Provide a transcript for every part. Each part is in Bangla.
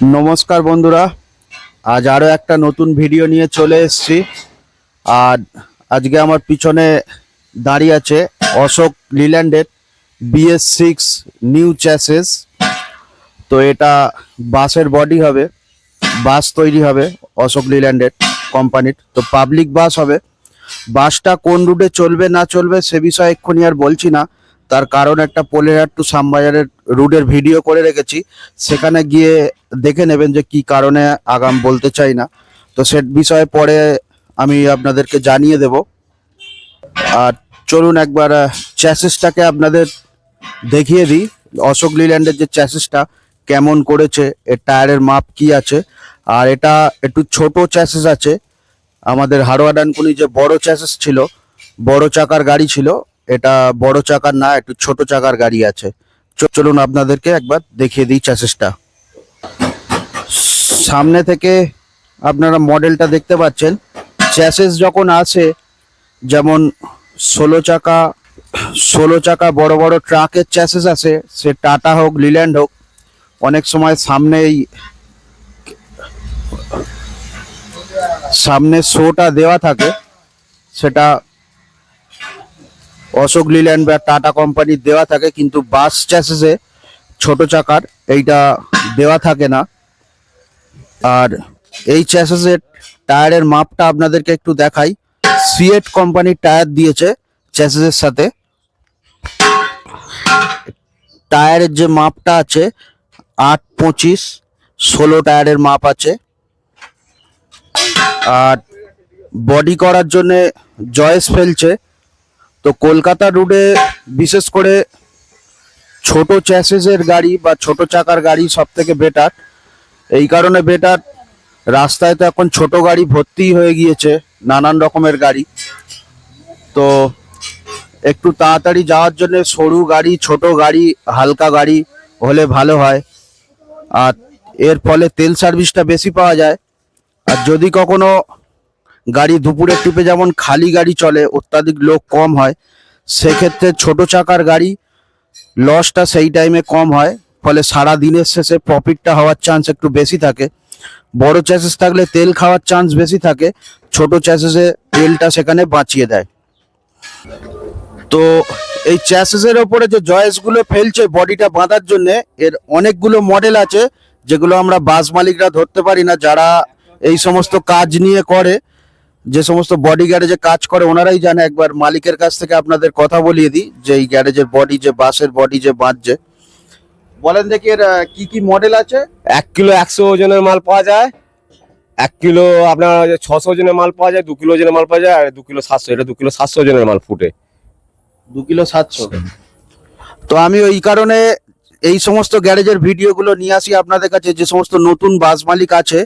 নমস্কার বন্ধুরা, আজ আরও একটা নতুন ভিডিও নিয়ে চলে এসছি। আর আজকে আমার পিছনে দাঁড়িয়ে আছে অশোক লিল্যান্ডের বিএস সিক্স নিউ চ্যাসেস তো এটা বাসের বডি হবে, বাস তৈরি হবে অশোক লিল্যান্ডের কোম্পানির তো পাবলিক বাস হবে, বাসটা কোন রুটে চলবে না চলবে সে বিষয়ে এক্ষুনি আর বলছি না। তার কারণ একটা পোলেরহাট টু শ্যামবাজারের রুটের ভিডিও করে রেখেছি। সেখানে গিয়ে দেখে নেবেন যে কি কারণে আগাম বলতে চাই না। তো সে বিষয়ে পরে আমি আপনাদেরকে জানিয়ে দেব। আর চলুন একবার চ্যাসেসটাকে আপনাদের দেখিয়ে দিই। অশোক লিল্যান্ডের যে চ্যাসেসটা কেমন করেছে, এর টায়ারের মাপ কি আছে, আর এটা একটু ছোট চ্যাসেস আছে। আমাদের হাড়োয়া ডানকুনি যে বড় চ্যাসেস ছিল, বড় চাকার গাড়ি ছিল এটা বড় চাকার না, একটু ছোট চাকার গাড়ি আছে। চলুন আপনাদেরকে একবার দেখিয়ে দিই চ্যাসিসটা সামনে থেকে আপনারা মডেলটা দেখতে পাচ্ছেন। চ্যাসেস যখন আসে যেমন ষোলো চাকা ষোলো চাকা বড় বড় ট্রাকের চ্যাসেস আছে, সে টাটা হোক লিল্যান্ড হোক, অনেক সময় সামনে এই সামনে শোটা দেওয়া থাকে, সেটা অশোক লিল্যান্ড বা টাটা কোম্পানির দেওয়া থাকে, কিন্তু বাস চ্যাসেসে ছোট চাকার এইটা দেওয়া থাকে না। আর এই চ্যাসেসের টায়ারের মাপটা আপনাদেরকে একটু দেখাই। সিয়েট কোম্পানির টায়ার দিয়েছে চ্যাসেসের সাথে। টায়ারের যে মাপটা আছে, আট পঁচিশ, ষোলো টায়ারের মাপ আছে। আর বডি করার জন্যে জয়েস ফেলছে। তো কলকাতা রুটে বিশেষ করে ছোট চ্যাসেসের গাড়ি বা ছোট চাকার গাড়ি সব থেকে বেটার এই কারণে বেটার রাস্তায় তো এখন ছোট গাড়ি ভর্তি হয়ে গিয়েছে, নানান রকমের গাড়ি। তো একটু তাড়াতাড়ি যাওয়ার জন্য সরু গাড়ি, ছোট গাড়ি, হালকা গাড়ি হলে ভালো হয়। আর এর ফলে তেল সার্ভিসটা বেশি পাওয়া যায়। আর যদি কখনো গাড়ি দুপুরের টিপে যেমন খালি গাড়ি চলে, অত্যাধিক লোক কম হয়, সেক্ষেত্রে ছোট চাকার গাড়ি লসটা সেই টাইমে কম হয়, ফলে সারা দিনের শেষে প্রফিটটা হওয়ার চান্স একটু বেশি থাকে। বড় চ্যাসেস থাকলে তেল খাওয়ার চান্স বেশি থাকে, ছোট চ্যাসেসে তেলটা সেখানে বাঁচিয়ে দেয়। তো এই চ্যাসেসের ওপরে যে জয়েসগুলো ফেলছে বডিটা বাঁধার জন্য, এর অনেকগুলো মডেল আছে, যেগুলো আমরা বাস মালিকরা ধরতে পারি না, যারা এই সমস্ত কাজ নিয়ে করে। যে সমস্ত বডি গ্যারেজে কাজ করে ওনারাই জানে। একবার মালিকের কাছ থেকে আপনাদের কথা বলিয়ে দিই যে এই গ্যারেজের বডি যে বাসের বডি যে বাঁধছে। বলেন দেখি এর কি কি মডেল আছে? এক কিলো একশো ওজনের মাল পাওয়া যায়। এক কিলো আপনার ছশো ওজনের মাল পাওয়া যায় দু কিলো ওজনের মাল পাওয়া যায় আর দু কিলো সাতশো এটা দু কিলো সাতশো ওজনের মাল ফুটে। দু কিলো সাতশো। তো আমি ওই কারণে এই সমস্ত গ্যারেজের ভিডিওগুলো নিয়ে আসি আপনাদের কাছে যে সমস্ত নতুন বাস মালিক আছে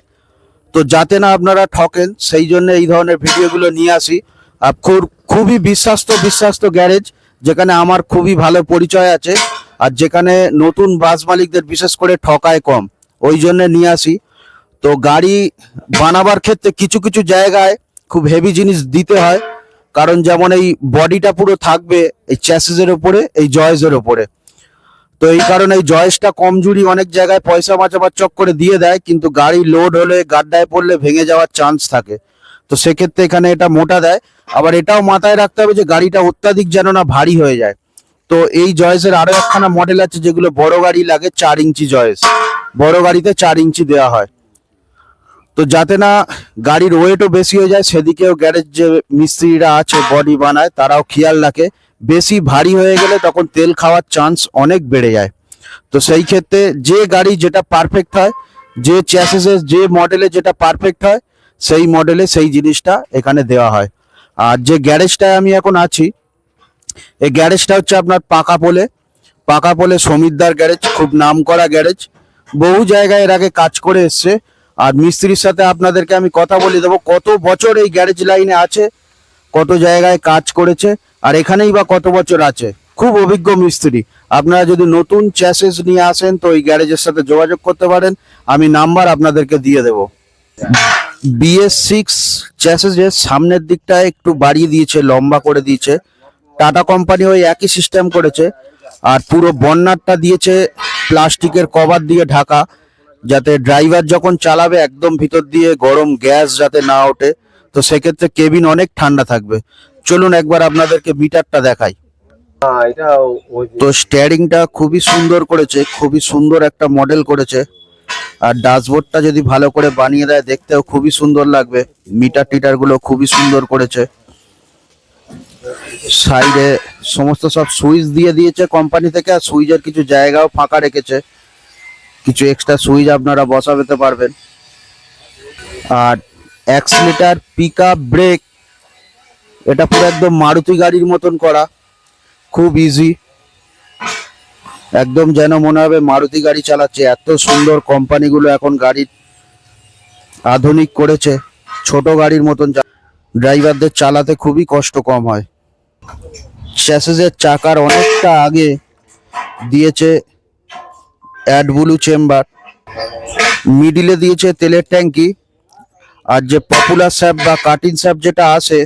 তো যাতে না আপনারা ঠকেন, সেই জন্য এই ধরনের ভিডিওগুলো নিয়ে আসি। খুব- খুবই বিশ্বাস্ত বিশ্বাস্ত গ্যারেজ, যেখানে আমার খুবই ভালো পরিচয় আছে আর যেখানে নতুন বাস মালিকদের বিশেষ করে ঠকায় কম, ওই জন্য নিয়ে আসি। তো গাড়ি বানাবার ক্ষেত্রে কিছু কিছু জায়গায় খুব হেভি জিনিস দিতে হয়, কারণ যেমন এই বডিটা পুরো থাকবে এই চ্যাসিসের ওপরে এই জয়েসের ওপরে তো এই কারণে এই জয়েসটা কমজুরি অনেক জায়গায় পয়সা বাঁচাবার চক্করে দিয়ে দেয়, কিন্তু গাড়ি লোড হলে, গাড্ডায় পড়লে ভেঙে যাওয়ার চান্স থাকে। তো সেক্ষেত্রে এখানে এটা মোটা দেয়। আবার এটাও মাথায় রাখতে হবে যে গাড়িটা অত্যাধিক যেন না ভারী হয়ে যায়। তো এই জয়েসের আরও একখানা মডেল আছে যেগুলো বড় গাড়ি লাগে চার ইঞ্চি জয়েস বড় গাড়িতে চার ইঞ্চি দেওয়া হয়। তো যাতে না গাড়ির ওয়েটও বেশি হয়ে যায়, সেদিকেও গ্যারেজ যে মিস্ত্রিরা আছে বডি বানায়, তারাও খেয়াল রাখে। বেশি ভারী হয়ে গেলে তখন তেল খাওয়ার চান্স অনেক বেড়ে যায়। তো সেই ক্ষেত্রে যে গাড়ি যেটা পারফেক্ট হয়, যে চ্যাসেসের যে মডেলে যেটা পারফেক্ট হয়, সেই মডেলে সেই জিনিসটা এখানে দেওয়া হয়। আর যে গ্যারেজটায় আমি এখন আছি, এই গ্যারেজটা হচ্ছে আপনার পাকা পোলে। পাকা পোলে সমিতদার গ্যারেজ খুব নাম করা গ্যারেজ বহু জায়গায় এর আগে কাজ করে এসছে। আর মিস্ত্রির সাথে আপনাদেরকে আমি কথা বলে দেবো, কত বছর এই গ্যারেজ লাইনে আছে, কত জায়গায় কাজ করেছে আর এখানেই বা কত বছর আছে? খুব অভিজ্ঞ মিস্ত্রি। আপনারা যদি নতুন চ্যাসেস নিয়ে আসেন, তো এই গ্যারেজের সাথে যোগাযোগ করতে পারেন। আমি নাম্বার আপনাদেরকে দিয়ে দেবো। বিএস সিক্স চ্যাসেসের সামনের দিকটা একটু বাড়িয়ে দিয়েছে, লম্বা করে দিয়েছে। টাটা কোম্পানি ওই একই সিস্টেম করেছে। আর পুরো বন্যারটা দিয়েছে প্লাস্টিকের কভার দিয়ে ঢাকা, যাতে ড্রাইভার যখন চালাবে, একদম ভিতর দিয়ে গরম গ্যাস যাতে না ওঠে। তো সেক্ষেত্রে কেবিন অনেক ঠান্ডা থাকবে। চলুন একবার আপনাদেরকে মিটারটা দেখাই। হ্যাঁ তো স্টিয়ারিংটা খুবই সুন্দর করেছে খুবই সুন্দর একটা মডেল করেছে। আর ড্যাশবোর্ডটা যদি ভালো করে বানিয়ে দেয় দেখতেও খুবই সুন্দর লাগবে। মিটার টিটারগুলো খুবই সুন্দর করেছে। সাইডে সমস্ত সব সুইচ দিয়ে দিয়েছে কোম্পানি থেকে আর সুইচের কিছু জায়গাও ফাঁকা রেখেছে। কিছু এক্সট্রা সুইচ আপনারা বসাবেতে পারবেন। আর অ্যাক্সিলেটার পিক আপ ব্রেক এটা পুরো একদম মারুতি গাড়ির মতন করা। খুব ইজি একদম যেন মনে হবে মারুতি গাড়ি চালাচ্ছে। এত সুন্দর কোম্পানিগুলো এখন গাড়ির আধুনিক করেছে। ছোট গাড়ির মতন ড্রাইভারদের চালাতে খুবই কষ্ট কম হয়। চ্যাসেজের চাকার অনেকটা আগে দিয়েছে অ্যাডব্লু চেম্বার। মিডিলে দিয়েছে তেলের ট্যাঙ্কি। আর যে পপুলার স্যাপ বা কাটিং স্যাপ যেটা আসে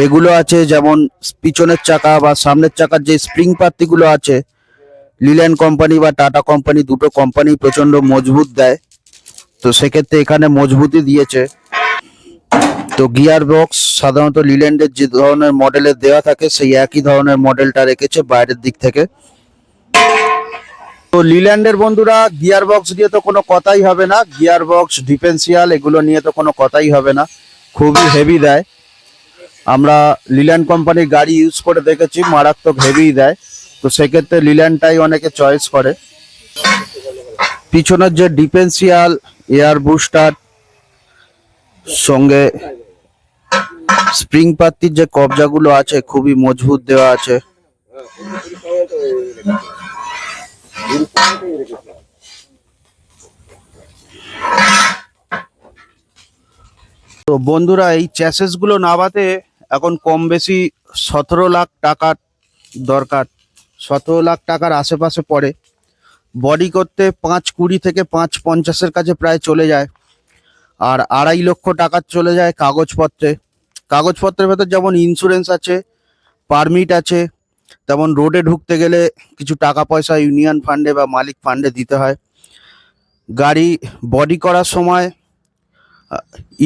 এগুলো আছে যেমন পিছনের চাকা বা সামনের চাকার যে স্প্রিং পাত্তিগুলো আছে লিল্যান্ড কোম্পানি বা টাটা কোম্পানি দুটো কোম্পানি প্রচণ্ড মজবুত দেয়। তো সেক্ষেত্রে এখানে মজবুতি দিয়েছে। তো গিয়ার বক্স সাধারণত লিল্যান্ডের যে ধরনের মডেলের দেওয়া থাকে, সেই একই ধরনের মডেলটা রেখেছে বাইরের দিক থেকে। তো লিল্যান্ডের বন্ধুরা গিয়ার বক্স দিয়ে তো কোনো কথাই হবে না। গিয়ার বক্স ডিফেন্সিয়াল এগুলো নিয়ে তো কোনো কথাই হবে না। খুবই হেভি দেয়। আমরা লিল্যান্ড কোম্পানির গাড়ি ইউজ করে দেখেছি, মারাত্মক হেভি দেয়। তো সেক্ষেত্রে লিল্যান্ডটাই অনেকে চয়েস করে। পিছনের যে ডিফেন্সিয়াল এয়ার বুস্টার সঙ্গে স্প্রিং পাত্তির যে কবজাগুলো আছে, খুবই মজবুত দেওয়া আছে। তো বন্ধুরা, এই চ্যাসেসগুলো নামাতে এখন কম বেশি সতেরো লাখ টাকার দরকার। সতেরো লাখ টাকার আশেপাশে পড়ে। বডি করতে পাঁচ কুড়ি থেকে পাঁচ পঞ্চাশের কাছে প্রায় চলে যায়। আর আড়াই লক্ষ টাকা চলে যায় কাগজপত্রে। কাগজপত্রের ভেতর যেমন ইন্স্যুরেন্স আছে পারমিট আছে, তেমন রোডে ঢুকতে গেলে কিছু টাকা পয়সা ইউনিয়ন ফান্ডে বা মালিক ফান্ডে দিতে হয়। গাড়ি বডি করার সময়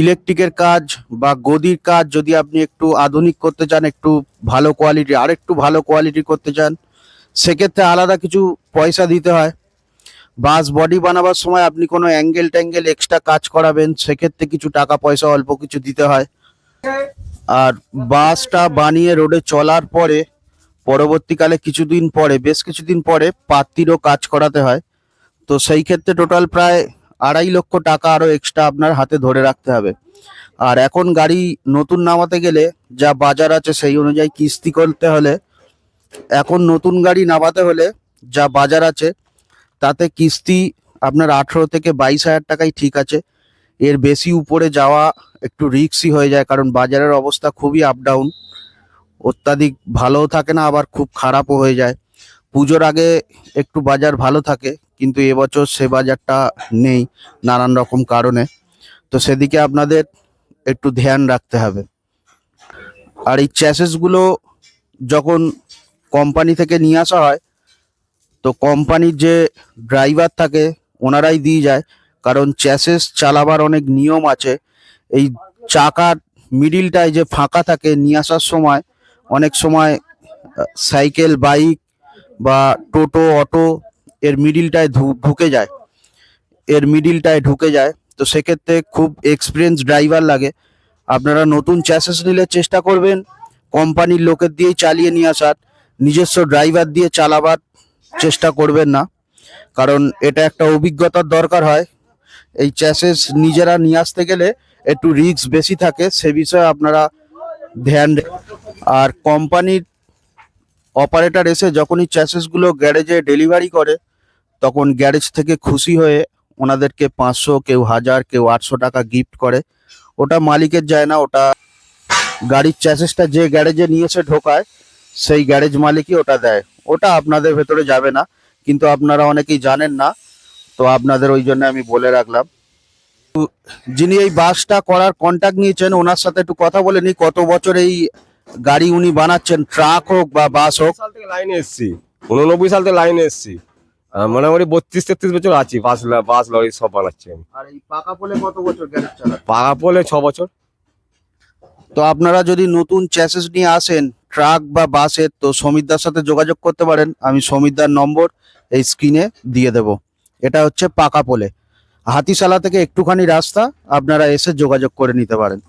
ইলেকট্রিকের কাজ বা গদির কাজ যদি আপনি একটু আধুনিক করতে চান, একটু ভালো কোয়ালিটি আর একটু ভালো কোয়ালিটি করতে চান, সেক্ষেত্রে আলাদা কিছু পয়সা দিতে হয়। বাস বডি বানাবার সময় আপনি কোনো অ্যাঙ্গেল ট্যাঙ্গেল এক্সট্রা কাজ করাবেন, সেক্ষেত্রে কিছু টাকা পয়সা অল্প কিছু দিতে হয়। আর বাসটা বানিয়ে রোডে চলার পরে, পরবর্তীকালে কিছুদিন পরে, বেশ কিছুদিন পরে পাত্তিরও কাজ করাতে হয়। তো সেই ক্ষেত্রে টোটাল প্রায় আড়াই লক্ষ টাকা আরও এক্সট্রা আপনার হাতে ধরে রাখতে হবে। আর এখন গাড়ি নতুন নামাতে গেলে যা বাজার আছে সেই অনুযায়ী কিস্তি করতে হলে, এখন নতুন গাড়ি নামাতে হলে যা বাজার আছে, তাতে কিস্তি আপনার আঠেরো থেকে বাইশ হাজার টাকাই ঠিক আছে। এর বেশি উপরে যাওয়া একটু রিক্সই হয়ে যায়, কারণ বাজারের অবস্থা খুবই আপ ডাউন অত্যাধিক ভালোও থাকে না, আবার খুব খারাপও হয়ে যায়। পুজোর আগে একটু বাজার ভালো থাকে কিন্তু এবছর সে বাজারটা নেই নানান রকম কারণে। তো সেদিকে আপনাদের একটু ধ্যান রাখতে হবে। আর এই চ্যাসেসগুলো যখন কোম্পানি থেকে নিয়ে আসা হয়, তো কোম্পানির যে ড্রাইভার থাকে, ওনারাই দিয়ে যায়। কারণ চ্যাসেস চালাবার অনেক নিয়ম আছে। এই চাকার মিডিলটায় যে ফাঁকা থাকে নিয়ে আসার সময়, অনেক সময় সাইকেল বাইক বা টোটো অটো এর মিডিলটায় ঢুকে যায়। এর মিডিলটায় ঢুকে যায়। তো সেক্ষেত্রে খুব এক্সপিরিয়েন্স ড্রাইভার লাগে। আপনারা নতুন চ্যাসেস নিলে চেষ্টা করবেন। কোম্পানির লোকের দিয়েই চালিয়ে নিয়ে আসার। নিজস্ব ড্রাইভার দিয়ে চালাবার চেষ্টা করবেন না। কারণ এটা একটা অভিজ্ঞতার দরকার হয়। এই চ্যাসেস নিজেরা নিয়ে আসতে গেলে একটু রিস্ক বেশি থাকে। সে বিষয়ে আপনারা ধ্যান আর কোম্পানির অপারেটর এসে যখনই চ্যাসেসগুলো গ্যারেজে ডেলিভারি করে, তখন গ্যারেজ থেকে খুশি হয়ে ওনাদেরকে পাঁচশো, কেউ হাজার, কেউ আটশো টাকা গিফট করে। ওটা মালিকের যায় না, ওটা গাড়ির চ্যাসেসটা যে গ্যারেজে নিয়ে এসে ঢোকায়, সেই গ্যারেজ মালিকই ওটা দেয়। ওটা আপনাদের ভেতরে যাবে না, কিন্তু আপনারা অনেকেই জানেন না, তো আপনাদের ওই জন্য আমি বলে রাখলাম। যিনি এই বাসটা করার কন্ট্যাক্ট নিয়েছেন, ওনার সাথে একটু কথা বলে নি কত বছর এই গাড়ি উনি বানাচ্ছেন ট্রাক হোক বা বাস হোক। সাল থেকে লাইনে এসছি উননব্বই সাল থেকে লাইনে এসছি। মোটামুটি বত্রিশ তেত্রিশ বছর আছি বাস বাস লরি সব বানাচ্ছি আমি। আর এই পাকা পোলে কত বছর গ্যারেজ চালান? পাকা পোলে ছ বছর। তো আপনারা যদি নতুন চ্যাসেস নিয়ে আসেন ট্রাক বা বাসের তো সমিতদার সাথে যোগাযোগ করতে পারেন। আমি সমিতদার নম্বর এই স্ক্রিনে দিয়ে দেব। এটা হচ্ছে পাকা পোলে। হাতিশালা থেকে একটুখানি রাস্তা আপনারা এসে যোগাযোগ করে নিতে পারেন।